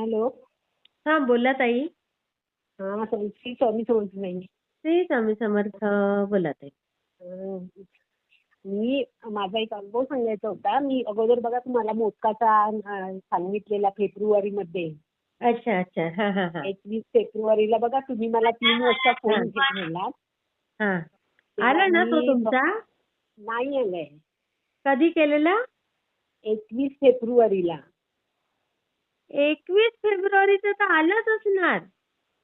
Hello. हा बोला ताई. हा श्री स्वामी समर्थ नाही श्री स्वामी समर्थ बोला ताई. मी माझा एक अनुभव सांगायचा होता. मी अगोदर बघा तुम्हाला मोदकाचा सांगितलेला फेब्रुवारी मध्ये अच्छा अच्छा. हा हा हा. एकवीस फेब्रुवारीला बघा तुम्ही मला तीन वाजता फोन केला हा. आला ना तो तुमचा? नाही आलाय. कधी केलेला? एकवीस फेब्रुवारीला. एकवीस फेब्रुवारीचा तर आलाच असणार.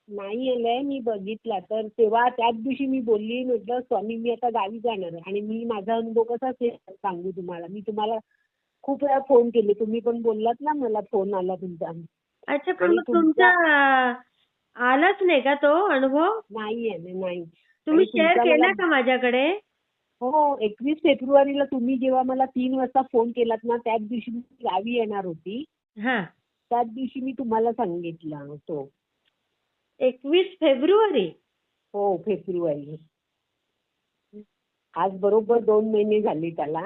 नाही आलाय मी बघितला. तर तेव्हा त्याच दिवशी मी बोलली म्हटलं स्वामी मी आता गावी जाणार आहे. आणि मी माझा अनुभव कसा सांगू तुम्हाला. मी तुम्हाला खूप वेळा फोन केले. तुम्ही पण बोललात ना मला फोन आला तुमचा. अच्छा पण मग तुमचा आलाच नाही का तो अनुभव? नाही आहे नाही. तुम्ही शेअर केला का माझ्याकडे? हो. एकवीस फेब्रुवारीला तुम्ही जेव्हा मला तीन वाजता फोन केलात ना त्याच दिवशी मी गावी येणार होती. हा. त्याच दिवशी मी तुम्हाला सांगितलं तो. एकवीस फेब्रुवारी? हो फेब्रुवारी. आज बरोबर दोन महिने झाले त्याला.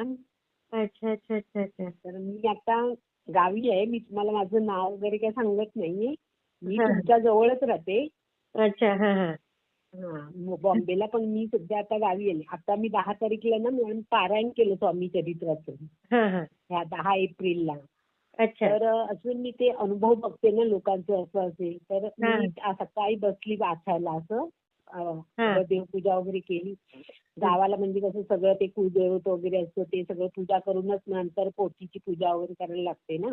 अच्छा अच्छा अच्छा अच्छा. तर मी आता गावी आहे. मी तुम्हाला माझं नाव वगैरे काही सांगत नाहीये. मी. तुमच्या जवळच राहते. अच्छा हा हा. हा बॉम्बेला पण मी सध्या आता गावी आले आता मी दहा तारीखला ना मॅम पारायण केलं स्वामी चरित्राचं. ह्या दहा एप्रिलला. तर अजून मी ते अनुभव बघते ना लोकांचं असं असेल तर मी सकाळी बसली वाचायला असं. देवपूजा वगैरे केली. गावाला म्हणजे कसं सगळं ते कुलदैवत वगैरे असतं ते सगळं पूजा करूनच नंतर पोथीची पूजा वगैरे करायला लागते ना.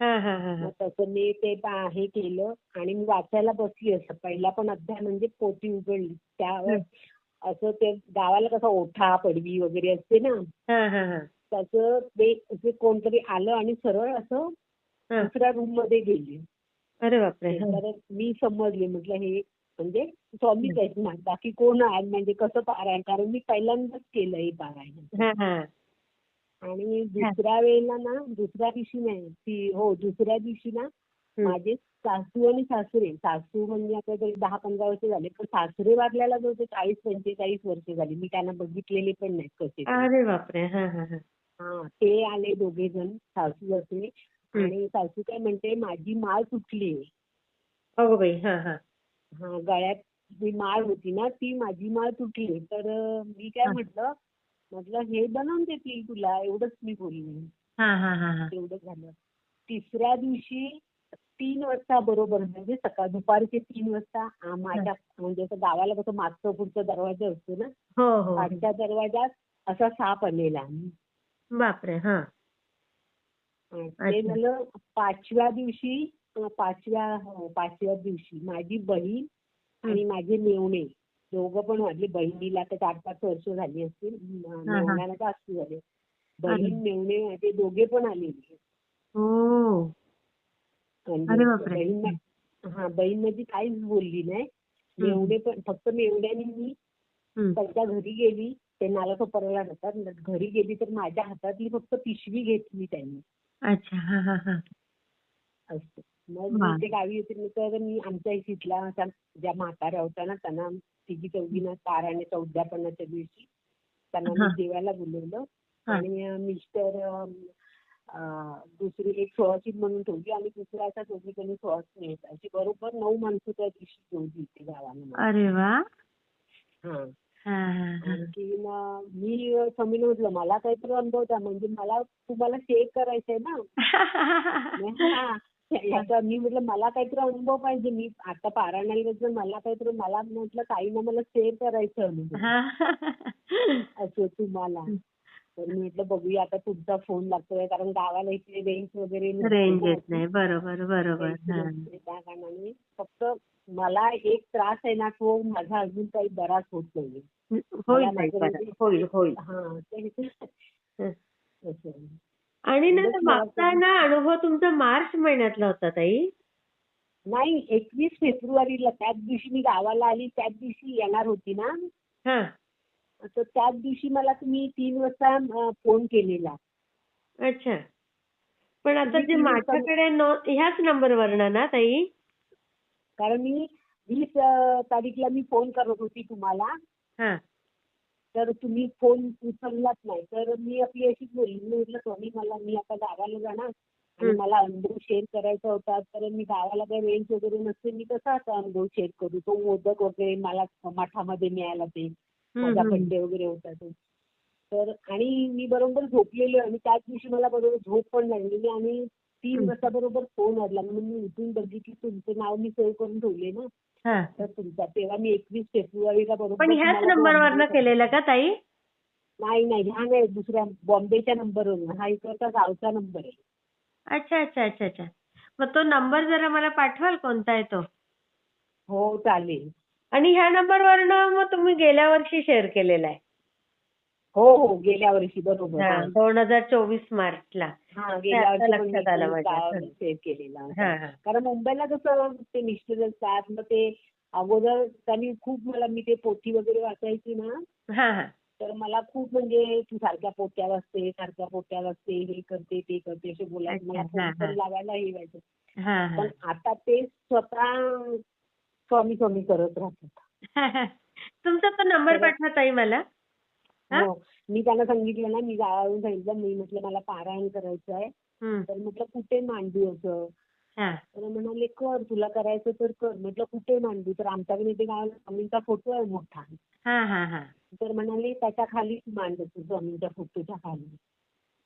हा हा हा हा. तसं मी ते हे केलं आणि मी वाचायला बसली असं. पहिला पण अध्याय म्हणजे पोथी उघडली. त्यावर असं ते गावाला कसं ओठा पडवी वगैरे असते ना. तसं ते असे कोणतरी आलं आणि सरळ असं. दुसऱ्या रूममध्ये गेली. अरे बापरे. तर मी समजले म्हटलं हे म्हणजे स्वामीच आहेत ना बाकी कोण आहे म्हणजे कसं पारायण कारण मी पहिल्यांदाच केलं हे पारायण आणि दुसऱ्या वेळेला ना दुसऱ्या दिवशी नाही ती हो दुसऱ्या दिवशी ना माझे सासू आणि सासरे सासू म्हणजे आता तरी दहा पंधरा वर्ष झाले पण सासरे वारल्याला जवळ चाळीस पंचेचाळीस वर्ष झाली. मी त्यांना बघितलेले पण नाहीत कसे. अरे बापरे. हा हा हा हा ते आले दोघे जण सासू सासरे. आणि सासू काय म्हणते माझी माळ तुटली अगो बाई हा हा. हा गळ्यात जी माळ होती ना ती माझी माळ तुटली तर मी काय हा. म्हटलं म्हटलं हे बनवून देतील तुला एवढंच मी बोलली. हा हा हा हा. एवढं झालं. तिसऱ्या दिवशी तीन वाजता बरोबर म्हणजे सकाळ दुपारचे तीन वाजता आ, माझ्या म्हणजे असं गावाला कसं मागचं पुढचा दरवाजा असतो ना हो हो पाठच्या दरवाजात असा साप आलेला. बापरे हा. ते अच्छा. झालं पाचव्या दिवशी पाचव्या हो, पाचव्या दिवशी माझी बहीण आणि माझे मेवणे दोघं पण वाढले. बहिणीला तर चार पाच वर्ष झाली असतील. म- हा, हा. जास्त झाले. बहीण मेवणे माझे दोघे पण आलेले. हो. म्हणजे बापरे. बहीण मा- हा बहीण माझी काहीच बोलली नाही. मेवणे पण फक्त मेवण्याने मी. त्यांच्या घरी गेली. ते नाला टोपराला राहतात घरी गेली तर माझ्या हातातली फक्त पिशवी घेतली त्यांनी. अच्छा हा हा हा. असं. मग ते गावी होते मी तर मी आमच्या इथला ज्या म्हाताऱ्या होत्या ना त्यांना तिघी चौघींना ताराण्याच्या उद्यापनाच्या दिवशी त्यांना. मी जेवायला बोलवलं. आणि मिस्टर दुसरी एक सोळाशीत म्हणून ठेवली आणि दुसऱ्या अशा दोघी जणी सोळाशी आहेत अशी बरोबर नऊ माणसं त्या दिवशी ठेवली इथे गावाला. मला. अरे वा. आणखी मी समीन म्हटलं मला काहीतरी अनुभव द्या. म्हणजे मला तुम्हाला शेअर करायचंय ना. मी म्हटलं मला काहीतरी अनुभव पाहिजे. मी आता पारायणाला मला काहीतरी मला म्हटलं ताईनं मला शेअर करायचं हा. असं तुम्हाला. तर मी म्हटलं बघूया आता तुमचा फोन लागतोय कारण गावाला इथे रेंज वगैरे रेंज. येत नाही. बरोबर बरोबर. त्या कारणाने फक्त मला एक त्रास आहे ना तो माझा अजून काही बराच होत नाही होईल होईल. आणि ना म्हणजे मागचा ना अनुभव तुमचा मार्च महिन्यातला होता ताई? नाही एकवीस फेब्रुवारीला. त्याच दिवशी मी गावाला आली त्याच दिवशी येणार होती ना. तर त्याच दिवशी मला तुम्ही तीन वाजता फोन केलेला. अच्छा. पण आता वाजता- माझ्याकडे ह्याच नंबरवरनं ना ताई? कारण मी वीस तारीखला मी फोन करत होती तुम्हाला. हा. तर तुम्ही फोन उचललाच नाही. तर मी आपली अशीच बोलली मी म्हटलं स्वामी मला मी आता गावाला जाणार आणि. मला अनुभव शेअर करायचा होता. तर मी गावाला काही रेंज वगैरे नसते. मी कसा असा अनुभव शेअर करू? तो मोदक वगैरे मला मठामध्ये मिळाला ते हं, माझा हं. बड्डे वगैरे होता तो. तर आणि मी बरोबर झोपलेली आणि त्याच दिवशी मला बरोबर झोप पण लागलेली आणि तीन हं. वाजता बरोबर फोन आला म्हणून मी उठून बघितली तुमचं नाव मी सेव्ह करून ठेवले ना. हा. तर तुमचा तेव्हा मी एकवीस फेब्रुवारीला बरोबर पण ह्याच नंबरवरनं केलेलं का ताई? नाही नाही. ह्या नाही दुसऱ्या बॉम्बेच्या नंबरवरून हा इकडचा गावचा नंबर आहे. अच्छा अच्छा अच्छा अच्छा. मग तो नंबर जरा मला पाठवाल कोणता आहे तो? हो चालेल. आणि ह्या नंबरवरनं मग तुम्ही गेल्या वर्षी शेअर केलेला आहे. हो हो गेल्या वर्षी बरोबर. दोन हजार चोवीस मार्चला. हा गेल्या आता लक्षात आलं माझ्या. कारण मुंबईला कसं ते मिस्टर असतात मग ते अगोदर त्यांनी खूप मला मी ते पोथी वगैरे वाचायची ना तर मला खूप म्हणजे तू सारख्या पोट्या वाचते सारख्या पोट्या वाचते हे करते ते करते असे बोलायचे. मला अच्छा, हा, व्हायचं. पण आता ते स्वतः स्वामी स्वामी करत राहतात. तुमचा तो नंबर पाठवा ताई मला. हा? मी त्यांना सांगितलं ना मी गावावरून सांगितलं मी म्हटलं मला पारायण करायचं आहे. तर म्हटलं कुठे मांडू असं? हा. तर म्हणाले कर तुला करायचं तर कर. म्हटलं कुठे मांडू? तर आमच्याकडे ते गावाला स्वामींचा फोटो आहे मोठा. हा हा हा. तर म्हणाले त्याच्या खालीच मांड तू स्वामींच्या फोटोच्या खाली.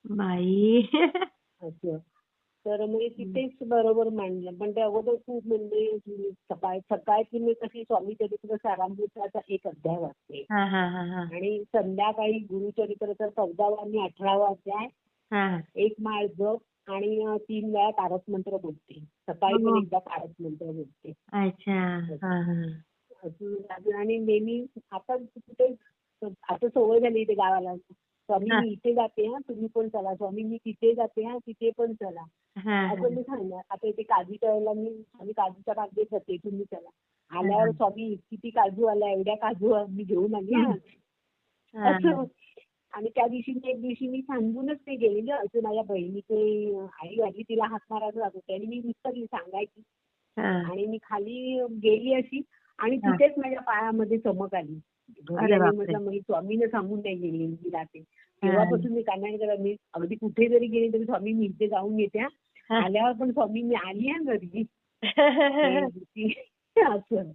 बाई. असं. तर म्हणजे तिथेच बरोबर मांडलं. पण ते अगोदर खूप म्हणजे सकाळ सकाळची मी कशी स्वामी चरित्र सारामृताचा एक अध्याय वाचते. हा हा हा हा. आणि संध्याकाळी गुरुचरित्राचा चौदावा आणि अठरावा अध्याय एक माळ जप आणि तीन वेळा तारक मंत्र बोलते. सकाळी पण. एकदा तारक मंत्र बोलते. आणि नेहमी आता कुठे आता सवय झाली इथे गावाला. स्वामी. मी इथे जाते हा. तुम्ही पण चला. स्वामी मी तिथे जाते हा. तिथे पण चला. असं मी सांगणार. आता इथे काजूच्या वेळेला मी स्वामी काजूच्या बागेत जाते. तुम्ही चला. आल्यावर. स्वामी किती काजू आल्या एवढ्या काजू मी घेऊन आली. असं आणि त्या दिवशी मी एक दिवशी मी सांगूनच ते गेलेली असं माझ्या बहिणीचे आई आली तिला हात मारायला जात होते. आणि मी विसरली सांगायची. आणि मी खाली गेली अशी. आणि. तिथेच माझ्या पायामध्ये चमक आली घरी बापरे. म्हटलं मी स्वामीने सांगून नाही गेली मी जाते तेव्हापासून मी कानाने करा मी अगदी कुठे जरी गेली तरी स्वामी मी इथे जाऊन येते. हा. आल्यावर पण स्वामी मी आली हा घरी असं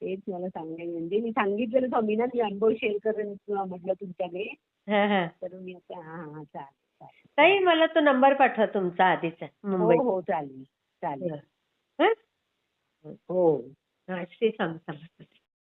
तेच मला सांगायचं म्हणजे मी सांगितलेलं स्वामींना मी अनुभव शेअर करेन म्हटलं तुमच्याकडे. तर मी आता हा हा चालेल ताई मला तो नंबर पाठवा तुमचा आधीचा हो मुंबई हो चालेल चालेल हा? हो हा, श्री स्वामी समर्थ